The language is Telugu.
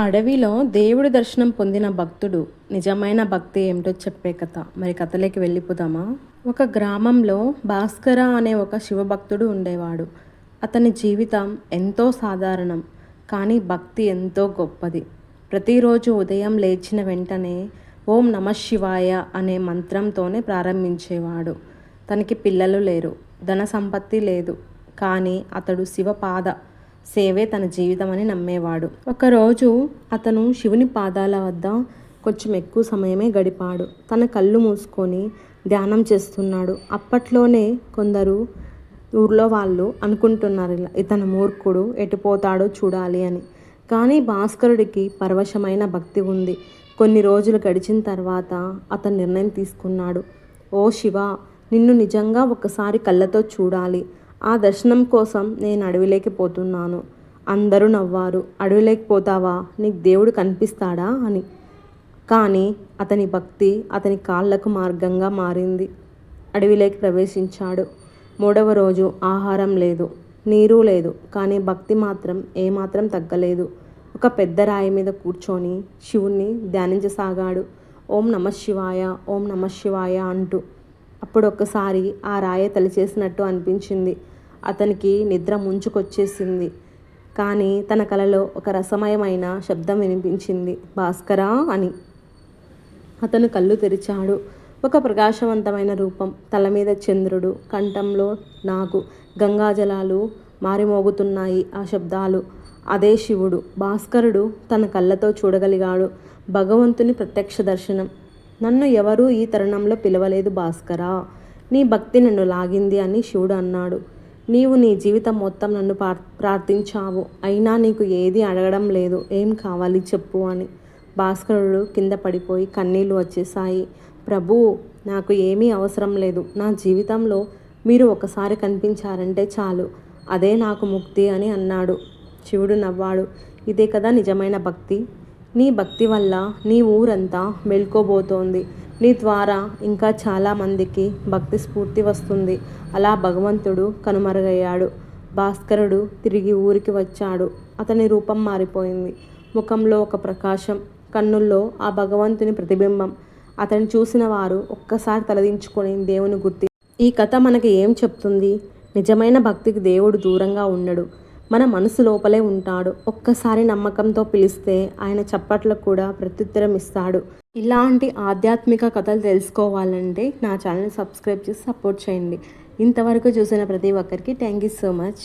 అడవిలో దేవుడి దర్శనం పొందిన భక్తుడు నిజమైన భక్తి ఏమిటో చెప్పే కథ. మరి కథలోకి వెళ్ళిపోదామా? ఒక గ్రామంలో భాస్కర అనే ఒక శివభక్తుడు ఉండేవాడు. అతని జీవితం ఎంతో సాధారణం కానీ భక్తి ఎంతో గొప్పది. ప్రతిరోజు ఉదయం లేచిన వెంటనే ఓం నమ శివాయ అనే మంత్రంతోనే ప్రారంభించేవాడు. తనకి పిల్లలు లేరు ధన సంపత్తి లేదు కానీ అతడు శివపాద సేవే తన జీవితం అని నమ్మేవాడు. ఒకరోజు అతను శివుని పాదాల వద్ద కొంచెం ఎక్కువ సమయమే గడిపాడు. తన కళ్ళు మూసుకొని ధ్యానం చేస్తున్నాడు. అప్పట్లోనే కొందరు ఊర్లో వాళ్ళు అనుకుంటున్నారు ఇలా ఇతను మూర్ఖుడు ఎటుపోతాడో చూడాలి అని. కానీ భాస్కరుడికి పరవశమైన భక్తి ఉంది. కొన్ని రోజులు గడిచిన తర్వాత అతను నిర్ణయం తీసుకున్నాడు. ఓ శివ నిన్ను నిజంగా ఒకసారి కళ్ళతో చూడాలి. ఆ దర్శనం కోసం నేను అడవిలోకి పోతున్నాను. అందరూ నవ్వారు. అడవిలోకి పోతావా? నీకు దేవుడు కనిపిస్తాడా? అని. కానీ అతని భక్తి అతని కాళ్ళకు మార్గంగా మారింది. అడవిలోకి ప్రవేశించాడు. మూడవ రోజు ఆహారం లేదు. నీరు లేదు. కానీ భక్తి మాత్రం ఏమాత్రం తగ్గలేదు. ఒక పెద్ద రాయి మీద కూర్చొని శివుణ్ణి ధ్యానించసాగాడు. ఓం నమ శివాయ ఓం నమ శివాయ అంటూ. అప్పుడు ఒక్కసారి ఆ రాయ తలిచేసినట్టు అనిపించింది. అతనికి నిద్ర ముంచుకొచ్చేసింది. కానీ తన కలలో ఒక రసమయమైన శబ్దం వినిపించింది. భాస్కరా అని. అతను కళ్ళు తెరిచాడు. ఒక ప్రకాశవంతమైన రూపం. తల మీద చంద్రుడు కంఠంలో నాకు గంగాజలాలు మారిమోగుతున్నాయి ఆ శబ్దాలు. అదే శివుడు. భాస్కరుడు తన కళ్ళతో చూడగలిగాడు. భగవంతుని ప్రత్యక్ష దర్శనం. నన్ను ఎవరూ ఈ తరుణంలో పిలవలేదు భాస్కరా. నీ భక్తి నన్ను లాగింది అని శివుడు అన్నాడు. నీవు నీ జీవితం మొత్తం నన్ను ప్రార్థించావు. అయినా నీకు ఏది అడగడం లేదు. ఏం కావాలి చెప్పు అని. భాస్కరుడు కింద పడిపోయి కన్నీళ్ళు వచ్చేసాయి ప్రభు నాకు ఏమీ అవసరం లేదు. నా జీవితంలో మీరు ఒకసారి కనిపించారంటే చాలు. అదే నాకు ముక్తి అని అన్నాడు. శివుడు నవ్వాడు. ఇదే కదా నిజమైన భక్తి? నీ భక్తి వల్ల నీ ఊరంతా మెల్కోబోతోంది. నీ ద్వారా ఇంకా చాలామందికి భక్తి స్ఫూర్తి వస్తుంది. అలా భగవంతుడు కనుమరుగయ్యాడు. భాస్కరుడు తిరిగి ఊరికి వచ్చాడు. అతని రూపం మారిపోయింది. ముఖంలో ఒక ప్రకాశం కన్నుల్లో ఆ భగవంతుని ప్రతిబింబం. అతను చూసిన వారు ఒక్కసారి తలదించుకొని దేవుని గుర్తి. ఈ కథ మనకి ఏం చెప్తుంది? నిజమైన భక్తికి దేవుడు దూరంగా ఉండడు. మన మనసు లోపలే ఉంటాడు. ఒక్కసారి నమ్మకంతో పిలిస్తే ఆయన చప్పట్లకు కూడా ప్రత్యుత్తరం ఇస్తాడు. ఇలాంటి ఆధ్యాత్మిక కథలు తెలుసుకోవాలంటే నా ఛానల్ సబ్స్క్రైబ్ చేసి సపోర్ట్ చేయండి. ఇంతవరకు చూసిన ప్రతి ఒక్కరికి థ్యాంక్ యూ సో మచ్.